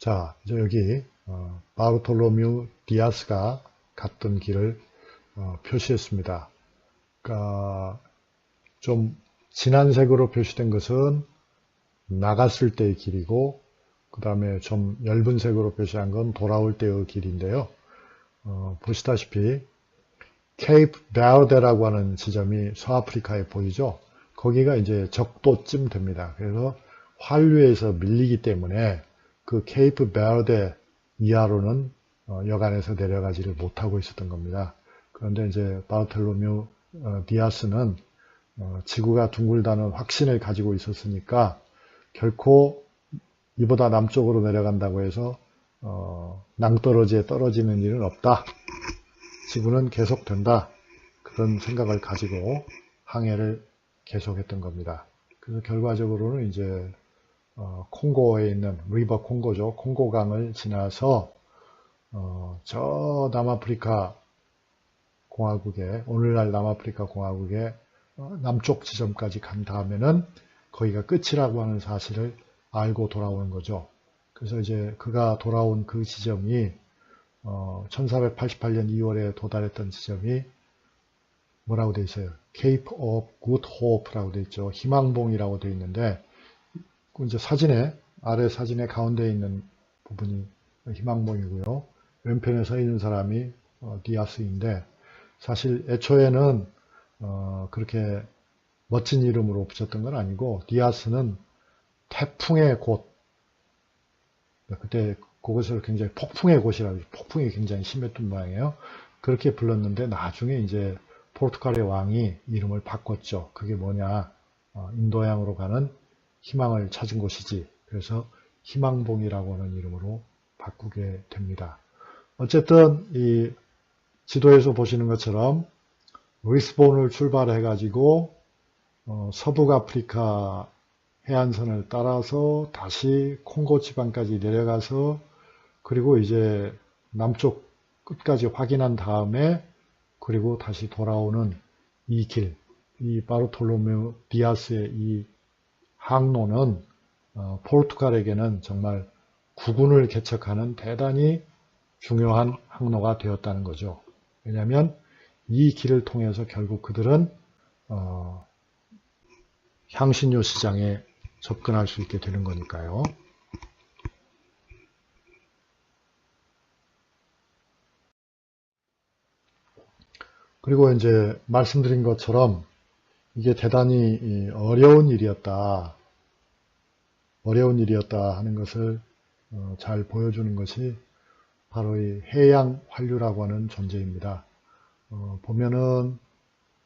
자, 이제 여기 어, 바르톨로뮤 디아스가 갔던 길을 어, 표시했습니다. 그러니까 좀 진한 색으로 표시된 것은 나갔을 때의 길이고 그 다음에 좀 엷은 색으로 표시한 건 돌아올 때의 길인데요. 어, 보시다시피 케이프 베어데라고 하는 지점이 서아프리카에 보이죠. 거기가 이제 적도쯤 됩니다. 그래서 환류에서 밀리기 때문에 그 케이프 베어데 이하로는 어, 여간에서 내려가지를 못하고 있었던 겁니다. 그런데 이제 바르텔로뮤 어, 디아스는 어, 지구가 둥글다는 확신을 가지고 있었으니까 결코 이보다 남쪽으로 내려간다고 해서 어, 낭떠러지에 떨어지는 일은 없다. 지구는 계속된다. 그런 생각을 가지고 항해를 계속했던 겁니다. 그래서 결과적으로는 이제 어, 콩고에 있는 리버 콩고죠. 콩고강을 지나서 어, 저 남아프리카 공화국의 오늘날 남아프리카 공화국의 어, 남쪽 지점까지 간 다음에는 거기가 끝이라고 하는 사실을 알고 돌아오는 거죠. 그래서 이제 그가 돌아온 그 지점이 어, 1488년 2월에 도달했던 지점이 뭐라고 돼 있어요? Cape of Good Hope라고 돼 있죠. 희망봉이라고 돼 있는데 그 이제 사진에 아래 사진의 가운데 있는 부분이 희망봉이고요. 왼편에 서 있는 사람이 어, 디아스인데 사실 애초에는 어, 그렇게 멋진 이름으로 붙였던 건 아니고 디아스는 태풍의 곳 그때 그것을 굉장히 폭풍의 곳이라고 폭풍이 굉장히 심했던 모양이에요. 그렇게 불렀는데 나중에 이제 포르투갈의 왕이 이름을 바꿨죠. 그게 뭐냐 어, 인도양으로 가는 희망을 찾은 곳이지. 그래서 희망봉이라고 하는 이름으로 바꾸게 됩니다. 어쨌든 이 지도에서 보시는 것처럼 리스본을 출발해 가지고 어, 서북 아프리카 해안선을 따라서 다시 콩고 지방까지 내려가서 그리고 이제 남쪽 끝까지 확인한 다음에 그리고 다시 돌아오는 이 길, 이 바르톨로메 디아스의 이 항로는 어, 포르투갈에게는 정말 국군을 개척하는 대단히 중요한 항로가 되었다는 거죠. 왜냐하면 이 길을 통해서 결국 그들은 어, 향신료 시장에 접근할 수 있게 되는 거니까요. 그리고 이제 말씀드린 것처럼 이게 대단히 어려운 일이었다. 어려운 일이었다 하는 것을 어, 잘 보여주는 것이 바로 이 해양 환류라고 하는 존재입니다. 어, 보면은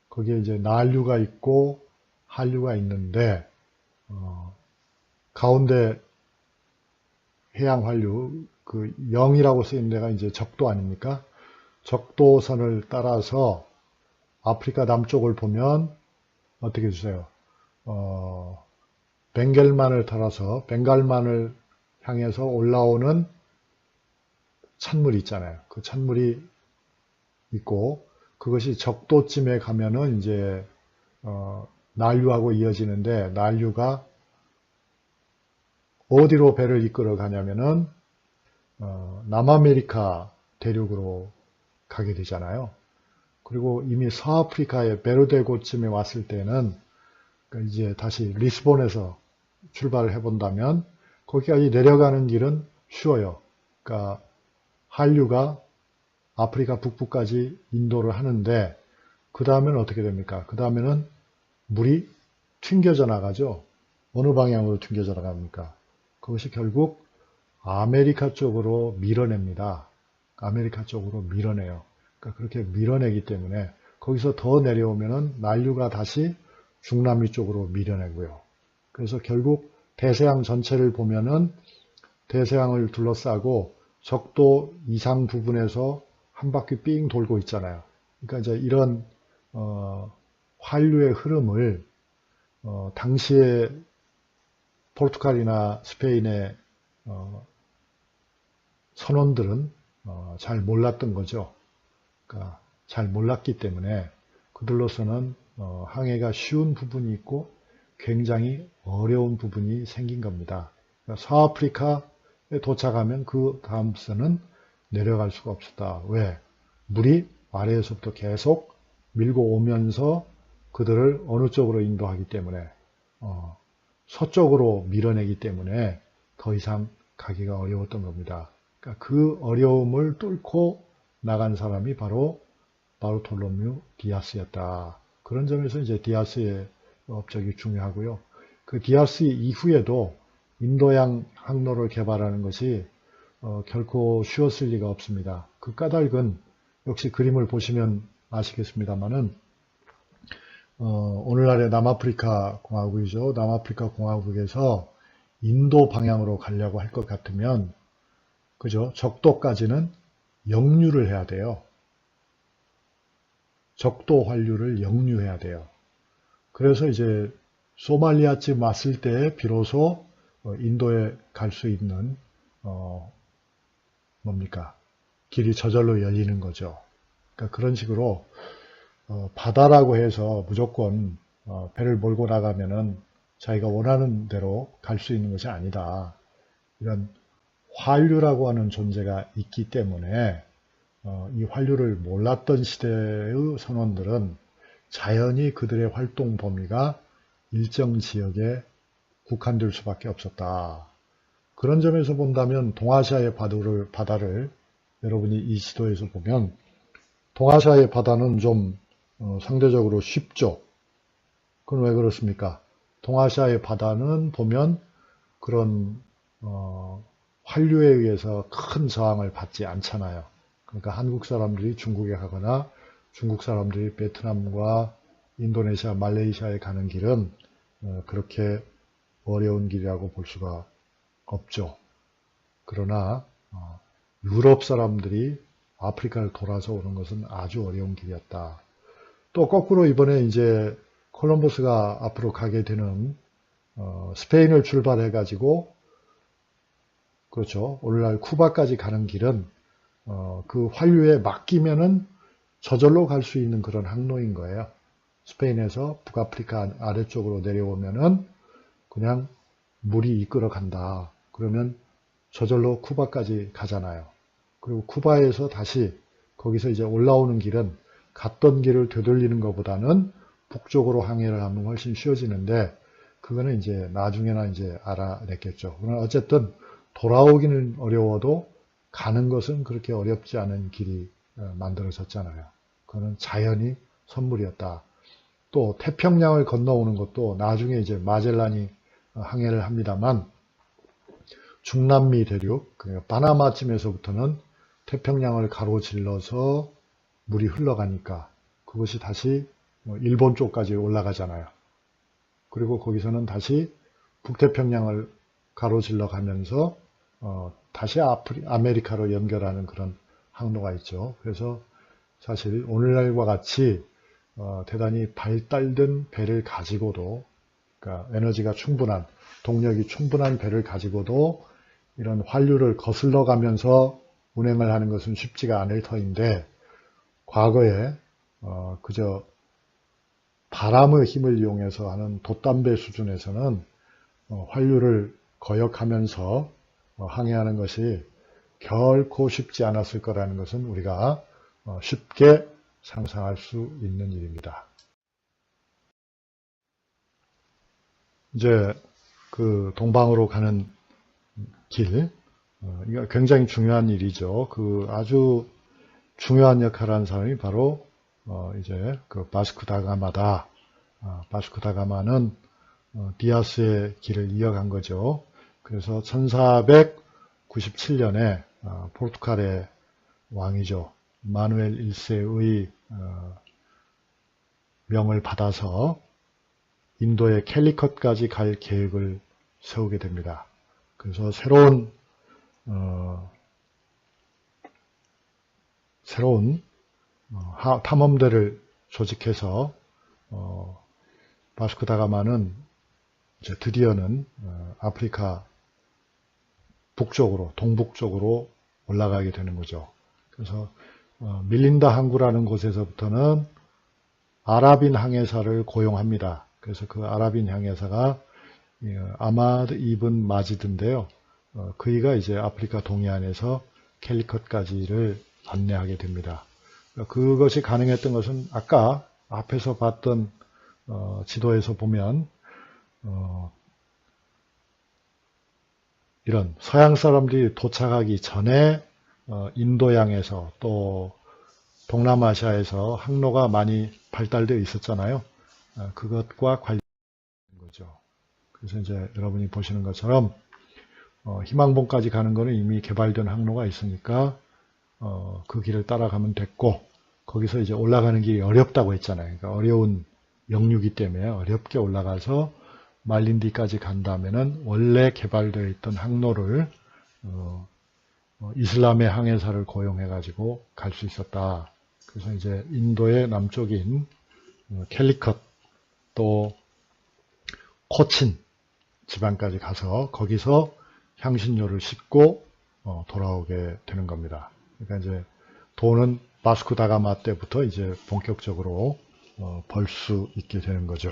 거기에 이제 난류가 있고 한류가 있는데 어, 가운데 해양 환류 그 0이라고 쓰인 데가 이제 적도 아닙니까? 적도선을 따라서 아프리카 남쪽을 보면 어떻게 주세요? 어, 벵겔만을 따라서 벵갈만을 향해서 올라오는 찬물이 있잖아요. 그 찬물이 있고 그것이 적도쯤에 가면은 이제 어, 난류하고 이어지는데 난류가 어디로 배를 이끌어 가냐면은 어, 남아메리카 대륙으로 가게 되잖아요. 그리고 이미 서아프리카의 베르데고쯤에 왔을 때는 그러니까 이제 다시 리스본에서 출발을 해본다면 거기까지 내려가는 길은 쉬워요. 그러니까 한류가 아프리카 북부까지 인도를 하는데 그 다음에는 어떻게 됩니까? 그 다음에는 물이 튕겨져 나가죠. 어느 방향으로 튕겨져 나갑니까? 그것이 결국 아메리카 쪽으로 밀어냅니다. 아메리카 쪽으로 밀어내요. 그러니까 그렇게 밀어내기 때문에 거기서 더 내려오면은 난류가 다시 중남미 쪽으로 밀어내고요. 그래서 결국 대서양 전체를 보면은 대서양을 둘러싸고 적도 이상 부분에서 한 바퀴 삥 돌고 있잖아요. 그러니까 이제 이런 어, 환류의 흐름을 어, 당시에 포르투갈이나 스페인의 어, 선원들은 어, 잘 몰랐던 거죠. 그러니까 잘 몰랐기 때문에 그들로서는 어, 항해가 쉬운 부분이 있고 굉장히 어려운 부분이 생긴 겁니다. 그러니까 서아프리카에 도착하면 그 다음부터는 내려갈 수가 없었다. 왜? 물이 아래에서부터 계속 밀고 오면서 그들을 어느 쪽으로 인도하기 때문에 어, 서쪽으로 밀어내기 때문에 더 이상 가기가 어려웠던 겁니다. 그러니까 그 어려움을 뚫고 나간 사람이 바로 바르톨로뮤 디아스였다. 그런 점에서 이제 디아스의 업적이 중요하고요. 그 디아스 이후에도 인도양 항로를 개발하는 것이 어, 결코 쉬웠을 리가 없습니다. 그 까닭은 역시 그림을 보시면 아시겠습니다만은 어, 오늘날의 남아프리카 공화국이죠. 남아프리카 공화국에서 인도 방향으로 가려고 할 것 같으면 그죠? 적도까지는 역류를 해야 돼요. 적도 환류를 역류해야 돼요. 그래서 이제 소말리아쯤 왔을 때 비로소 어, 인도에 갈 수 있는 어, 뭡니까 길이 저절로 열리는 거죠. 그러니까 그런 식으로 어, 바다라고 해서 무조건 어, 배를 몰고 나가면은 자기가 원하는 대로 갈 수 있는 것이 아니다. 이런 환류라고 하는 존재가 있기 때문에 어, 이 환류를 몰랐던 시대의 선원들은 자연히 그들의 활동 범위가 일정 지역에 국한될 수밖에 없었다. 그런 점에서 본다면 동아시아의 바다를, 바다를 여러분이 이 지도에서 보면 동아시아의 바다는 좀 어, 상대적으로 쉽죠. 그건 왜 그렇습니까? 동아시아의 바다는 보면 그런 어, 환류에 의해서 큰 저항을 받지 않잖아요. 그러니까 한국 사람들이 중국에 가거나 중국 사람들이 베트남과 인도네시아, 말레이시아에 가는 길은 어, 그렇게 어려운 길이라고 볼 수가 없죠. 그러나 어, 유럽 사람들이 아프리카를 돌아서 오는 것은 아주 어려운 길이었다. 또 거꾸로 이번에 이제 콜럼버스가 앞으로 가게 되는 어, 스페인을 출발해 가지고 그렇죠. 오늘날 쿠바까지 가는 길은 어, 그 환류에 맡기면은 저절로 갈 수 있는 그런 항로인 거예요. 스페인에서 북아프리카 아래쪽으로 내려오면은 그냥 물이 이끌어 간다. 그러면 저절로 쿠바까지 가잖아요. 그리고 쿠바에서 다시 거기서 이제 올라오는 길은 갔던 길을 되돌리는 것보다는 북쪽으로 항해를 하면 훨씬 쉬워지는데 그거는 이제 나중에나 이제 알아냈겠죠. 그러나 어쨌든 돌아오기는 어려워도 가는 것은 그렇게 어렵지 않은 길이 어, 만들어졌잖아요. 그거는 자연이 선물이었다. 또 태평양을 건너오는 것도 나중에 이제 마젤란이 어, 항해를 합니다만 중남미 대륙, 그러니까 바나마쯤에서부터는 태평양을 가로질러서 물이 흘러가니까 그것이 다시 뭐 일본 쪽까지 올라가잖아요. 그리고 거기서는 다시 북태평양을 가로질러 가면서 어, 다시 아프리, 아메리카로 연결하는 그런 항로가 있죠. 그래서 사실 오늘날과 같이 어, 대단히 발달된 배를 가지고도 그러니까 에너지가 충분한 동력이 충분한 배를 가지고도 이런 환류를 거슬러 가면서 운행을 하는 것은 쉽지가 않을 터인데 과거에 어, 그저 바람의 힘을 이용해서 하는 돛담배 수준에서는 어, 환류를 거역하면서 어, 항해하는 것이 결코 쉽지 않았을 거라는 것은 우리가 어, 쉽게 상상할 수 있는 일입니다. 이제 그 동방으로 가는 길, 어, 굉장히 중요한 일이죠. 그 아주 중요한 역할을 하는 사람이 바로 이제 그 바스크 다가마다. 바스크 다가마는 디아스의 길을 이어간 거죠. 그래서 1497년에 어, 포르투갈의 왕이죠. 마누엘 1세의 어, 명을 받아서 인도의 캘리컷까지 갈 계획을 세우게 됩니다. 그래서 새로운 어, 새로운 어, 탐험대를 조직해서 어, 바스코 다가마는 이제 드디어는 어, 아프리카 북쪽으로 동북쪽으로 올라가게 되는 거죠. 그래서 어, 밀린다 항구라는 곳에서부터는 아랍인 항해사를 고용합니다. 그래서 그 아랍인 항해사가 예, 아마드 이븐 마지드인데요. 어, 그이가 이제 아프리카 동해안에서 캘리컷까지를 안내하게 됩니다. 그것이 가능했던 것은 아까 앞에서 봤던 어, 지도에서 보면 어, 이런 서양 사람들이 도착하기 전에 어, 인도양에서 또 동남아시아에서 항로가 많이 발달되어 있었잖아요. 어, 그것과 관련된 거죠. 그래서 이제 여러분이 보시는 것처럼 어, 희망봉까지 가는 거는 이미 개발된 항로가 있으니까 어, 그 길을 따라가면 됐고 거기서 이제 올라가는 길이 어렵다고 했잖아요. 그러니까 어려운 영유기 때문에 어렵게 올라가서 말린디까지 간다면은 원래 개발되어 있던 항로를 어, 어, 이슬람의 항해사를 고용해 가지고 갈 수 있었다. 그래서 이제 인도의 남쪽인 어, 캘리컷 또 코친 지방까지 가서 거기서 향신료를 싣고 어, 돌아오게 되는 겁니다. 그러니까 이제 돈은 바스코 다가마 때부터 이제 본격적으로 어, 벌수 있게 되는 거죠.